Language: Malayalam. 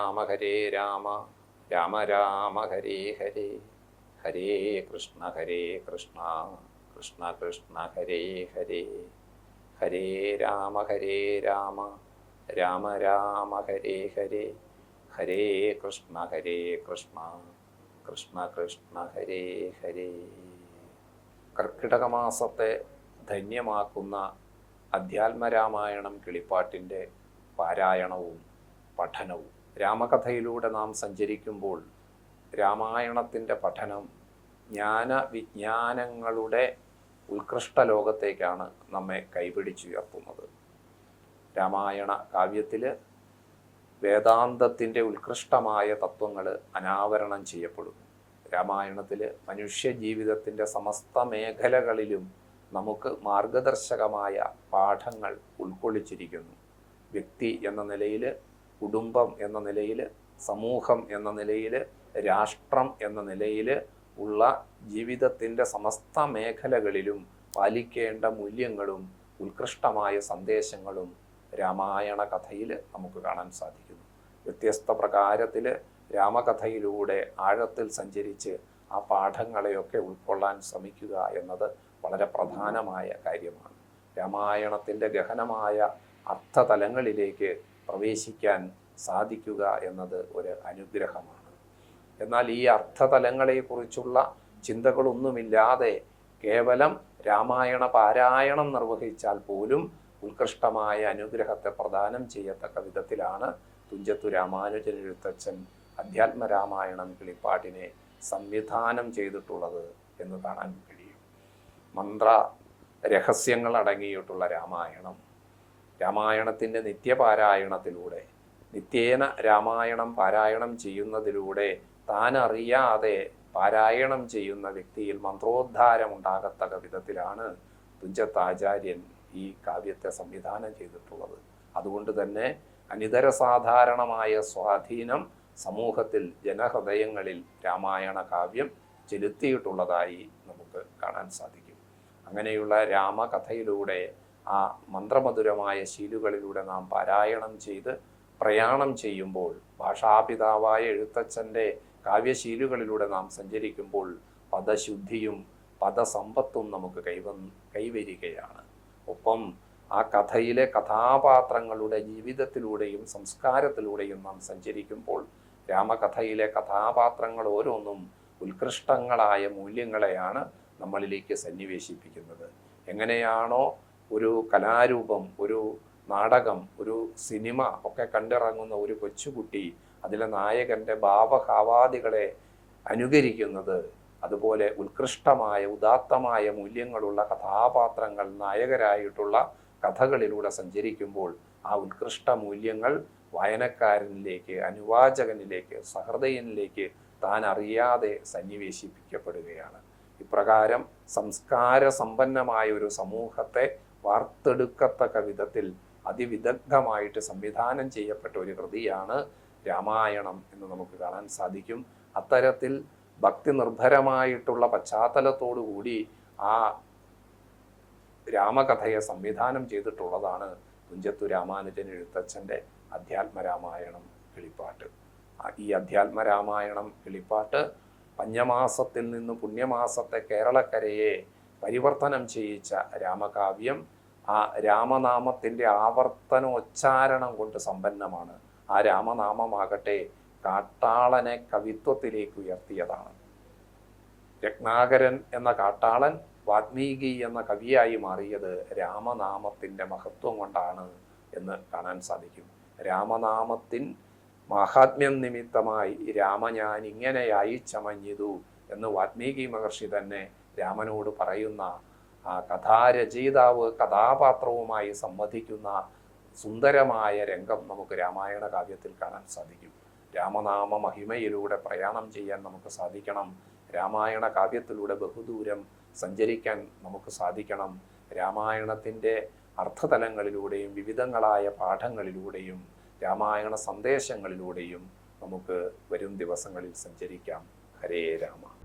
രാമ ഹരേ രാമ രാമ രാമ ഹരേ ഹരേ ഹരേ കൃഷ്ണ ഹരേ കൃഷ്ണ കൃഷ്ണ കൃഷ്ണ ഹരേ ഹരേ ഹരേ രാമ ഹരേ രാമ രാമ രാമ ഹരേ ഹരേ ഹരേ കൃഷ്ണ ഹരേ കൃഷ്ണ കൃഷ്ണ കൃഷ്ണ ഹരേ ഹരേ. കർക്കിടക മാസത്തെ ധന്യമാക്കുന്ന അധ്യാത്മരാമായണം കിളിപ്പാട്ടിന്റെ പാരായണവും പഠനവും രാമകഥയിലൂടെ നാം സഞ്ചരിക്കുമ്പോൾ രാമായണത്തിന്റെ പഠനം ജ്ഞാന വിജ്ഞാനങ്ങളുടെ ഉത്കൃഷ്ട ലോകത്തേക്കാണ് നമ്മെ കൈപിടിച്ചുയർത്തുന്നത്. രാമായണ കാവ്യത്തിൽ വേദാന്തത്തിന്റെ ഉത്കൃഷ്ടമായ തത്വങ്ങൾ അനാവരണം ചെയ്യപ്പെടുന്നു. രാമായണത്തിൽ മനുഷ്യ ജീവിതത്തിന്റെ സമസ്ത മേഖലകളിലും നമുക്ക് മാർഗദർശകമായ പാഠങ്ങൾ ഉൾക്കൊള്ളിച്ചിരിക്കുന്നു. വ്യക്തി എന്ന നിലയിൽ കുടുംബം എന്ന നിലയിൽ സമൂഹം എന്ന നിലയിൽ രാഷ്ട്രം എന്ന നിലയിൽ ഉള്ള ജീവിതത്തിന്റെ സമസ്ത മേഖലകളിലും പാലിക്കേണ്ട മൂല്യങ്ങളും ഉത്കൃഷ്ടമായ സന്ദേശങ്ങളും രാമായണ കഥയിൽ നമുക്ക് കാണാൻ സാധിക്കുന്നു. വ്യത്യസ്ത പ്രകാരത്തിൽ രാമകഥയിലൂടെ ആഴത്തിൽ സഞ്ചരിച്ച് ആ പാഠങ്ങളെയൊക്കെ ഉൾക്കൊള്ളാൻ ശ്രമിക്കുക എന്നത് വളരെ പ്രധാനമായ കാര്യമാണ്. രാമായണത്തിന്റെ ഗഹനമായ അർത്ഥതലങ്ങളിലേക്ക് പ്രവേശിക്കാൻ സാധിക്കുക എന്നത് ഒരു അനുഗ്രഹമാണ്. എന്നാൽ ഈ അർത്ഥതലങ്ങളെക്കുറിച്ചുള്ള ചിന്തകളൊന്നുമില്ലാതെ കേവലം രാമായണ പാരായണം നിർവഹിച്ചാൽ പോലും ഉത്കൃഷ്ടമായ അനുഗ്രഹത്തെ പ്രദാനം ചെയ്യത്തക്ക വിധത്തിലാണ് തുഞ്ചത്തു രാമാനുജൻ എഴുത്തച്ഛൻ അധ്യാത്മ രാമായണം കിളിപ്പാട്ടിനെ സംവിധാനം ചെയ്തിട്ടുള്ളത് എന്ന് കാണാൻ കഴിയും. മന്ത്ര രഹസ്യങ്ങൾ അടങ്ങിയിട്ടുള്ള രാമായണം രാമായണത്തിന്റെ നിത്യപാരായണത്തിലൂടെ നിത്യേന രാമായണം പാരായണം ചെയ്യുന്നതിലൂടെ താൻ അറിയാതെ പാരായണം ചെയ്യുന്ന വ്യക്തിയിൽ മന്ത്രോദ്ധാരം ഉണ്ടാകത്തക്ക വിധത്തിലാണ് തുഞ്ചത്താചാര്യൻ ഈ കാവ്യത്തെ സംവിധാനം ചെയ്തിട്ടുള്ളത്. അതുകൊണ്ട് തന്നെ അനിതര സാധാരണമായ സ്വാധീനം സമൂഹത്തിൽ ജനഹൃദയങ്ങളിൽ രാമായണ കാവ്യം ചെലുത്തിയിട്ടുള്ളതായി നമുക്ക് കാണാൻ സാധിക്കും. അങ്ങനെയുള്ള രാമകഥയിലൂടെ ആ മന്ത്രമധുരമായ ശീലുകളിലൂടെ നാം പാരായണം ചെയ്ത് പ്രയാണം ചെയ്യുമ്പോൾ ഭാഷാപിതാവായ എഴുത്തച്ഛന്റെ കാവ്യശീലുകളിലൂടെ നാം സഞ്ചരിക്കുമ്പോൾ പദശുദ്ധിയും പദസമ്പത്തും നമുക്ക് കൈവ കൈവരികയാണ്. ഒപ്പം ആ കഥയിലെ കഥാപാത്രങ്ങളുടെ ജീവിതത്തിലൂടെയും സംസ്കാരത്തിലൂടെയും നാം സഞ്ചരിക്കുമ്പോൾ രാമകഥയിലെ കഥാപാത്രങ്ങൾ ഓരോന്നും ഉത്കൃഷ്ടങ്ങളായ മൂല്യങ്ങളെയാണ് നമ്മളിലേക്ക് സന്നിവേശിപ്പിക്കുന്നത്. എങ്ങനെയാണോ ഒരു കലാരൂപം ഒരു നാടകം ഒരു സിനിമ ഒക്കെ കണ്ടിറങ്ങുന്ന ഒരു കൊച്ചുകുട്ടി അതിലെ നായകന്റെ ഭാവഭാവാദികളെ അനുകരിക്കുന്നത് അതുപോലെ ഉത്കൃഷ്ടമായ ഉദാത്തമായ മൂല്യങ്ങളുള്ള കഥാപാത്രങ്ങൾ നായകരായിട്ടുള്ള കഥകളിലൂടെ സഞ്ചരിക്കുമ്പോൾ ആ ഉത്കൃഷ്ട മൂല്യങ്ങൾ വായനക്കാരനിലേക്ക് അനുവാചകനിലേക്ക് സഹൃദയനിലേക്ക് താൻ അറിയാതെ സന്നിവേശിപ്പിക്കപ്പെടുകയാണ്. ഇപ്രകാരം സംസ്കാര സമ്പന്നമായ ഒരു സമൂഹത്തെ വാർത്തെടുക്കത്തക്ക വിധത്തിൽ അതിവിദഗ്ധമായിട്ട് സംവിധാനം ചെയ്യപ്പെട്ട ഒരു കൃതിയാണ് രാമായണം എന്ന് നമുക്ക് കാണാൻ സാധിക്കും. അത്തരത്തിൽ ഭക്തി നിർഭരമായിട്ടുള്ള പശ്ചാത്തലത്തോടുകൂടി ആ രാമകഥയെ സംവിധാനം ചെയ്തിട്ടുള്ളതാണ് തുഞ്ചത്തു രാമാനുജൻ എഴുത്തച്ഛന്റെ അധ്യാത്മരാമായണം കിളിപ്പാട്ട്. ഈ ഈ അധ്യാത്മരാമായണം കിളിപ്പാട്ട് പഞ്ഞമാസത്തിൽ നിന്ന് പുണ്യമാസത്തെ കേരളക്കരയെ പരിവർത്തനം ചെയ്യിച്ച രാമകാവ്യം ആ രാമനാമത്തിന്റെ ആവർത്തനോച്ചാരണം കൊണ്ട് സമ്പന്നമാണ്. ആ രാമനാമമാകട്ടെ കാട്ടാളനെ കവിത്വത്തിലേക്ക് ഉയർത്തിയതാണ്. രത്നാകരൻ എന്ന കാട്ടാളൻ വാത്മീകി എന്ന കവിയായി മാറിയത് രാമനാമത്തിന്റെ മഹത്വം കൊണ്ടാണ് എന്ന് കാണാൻ സാധിക്കും. രാമനാമത്തിൻ മഹാത്മ്യം നിമിത്തമായി രാമ ഞാൻ ഇങ്ങനെയായി ചമഞ്ഞിതു എന്ന് വാത്മീകി മഹർഷി തന്നെ രാമനോട് പറയുന്ന ആ കഥാരചയിതാവ് കഥാപാത്രവുമായി സംവദിക്കുന്ന സുന്ദരമായ രംഗം നമുക്ക് രാമായണ കാവ്യത്തിൽ കാണാൻ സാധിക്കും. രാമനാമ മഹിമയിലൂടെ പ്രയാണം ചെയ്യാൻ നമുക്ക് സാധിക്കണം. രാമായണ കാവ്യത്തിലൂടെ ബഹുദൂരം സഞ്ചരിക്കാൻ നമുക്ക് സാധിക്കണം. രാമായണത്തിന്റെ അർത്ഥതലങ്ങളിലൂടെയും വിവിധങ്ങളായ പാഠങ്ങളിലൂടെയും രാമായണ സന്ദേശങ്ങളിലൂടെയും നമുക്ക് വരും ദിവസങ്ങളിൽ സഞ്ചരിക്കാം. ഹരേ രാമ.